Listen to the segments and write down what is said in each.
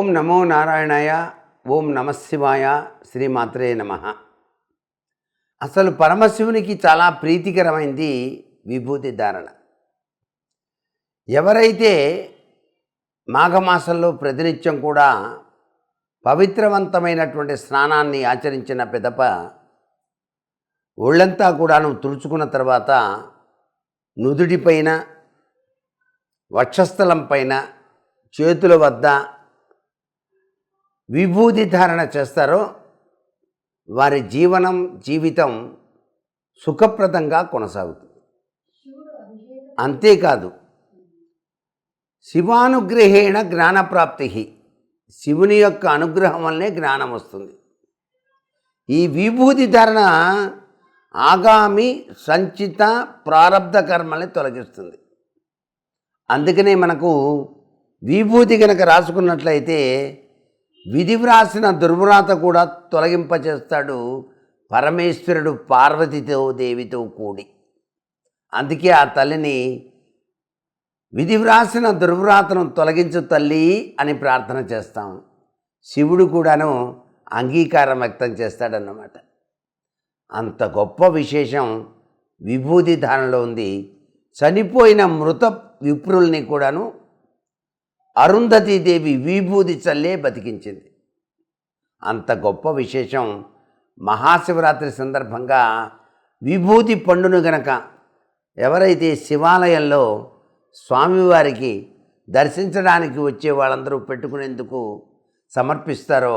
ఓం నమో నారాయణాయ ఓం నమశివాయ శ్రీమాత్రే నమ. అసలు పరమశివునికి చాలా ప్రీతికరమైంది విభూతి ధారణ. ఎవరైతే మాఘమాసంలో ప్రతినిత్యం కూడా పవిత్రవంతమైనటువంటి స్నానాన్ని ఆచరించిన పిదప ఒళ్ళంతా కూడాను తుడుచుకున్న తర్వాత నుదుడిపైన వక్షస్థలం పైన చేతుల వద్ద విభూతి ధారణ చేస్తారో వారి జీవనం జీవితం సుఖప్రదంగా కొనసాగుతుంది. అంతేకాదు శివానుగ్రహేణ జ్ఞానప్రాప్తి. శివుని యొక్క అనుగ్రహం వల్లనే జ్ఞానం వస్తుంది. ఈ విభూతి ధారణ ఆగామి సంచిత ప్రారంధ కర్మల్ని తొలగిస్తుంది. అందుకనే మనకు విభూతి కనుక రాసుకున్నట్లయితే విధి వ్రాసిన దుర్వ్రాత కూడా తొలగింపచేస్తాడు పరమేశ్వరుడు పార్వతితో దేవితో కూడి. అందుకే ఆ తల్లిని విధి వ్రాసిన దుర్వ్రాతను తొలగించు తల్లి అని ప్రార్థన చేస్తాం. శివుడు కూడాను అంగీకారం వ్యక్తం చేస్తాడన్నమాట. అంత గొప్ప విశేషం విభూతి ధారణలో ఉంది. చనిపోయిన మృత విప్రుల్ని కూడాను అరుంధతీదేవి విభూతి చల్లే బతికించింది. అంత గొప్ప విశేషం మహాశివరాత్రి సందర్భంగా విభూతి పండును గనక ఎవరైతే శివాలయంలో స్వామివారికి దర్శించడానికి వచ్చే వాళ్ళందరూ పెట్టుకునేందుకు సమర్పిస్తారో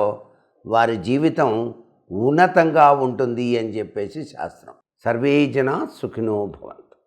వారి జీవితం ఉన్నతంగా ఉంటుంది అని చెప్పేసి శాస్త్రం. సర్వే జన సుఖినో భవన్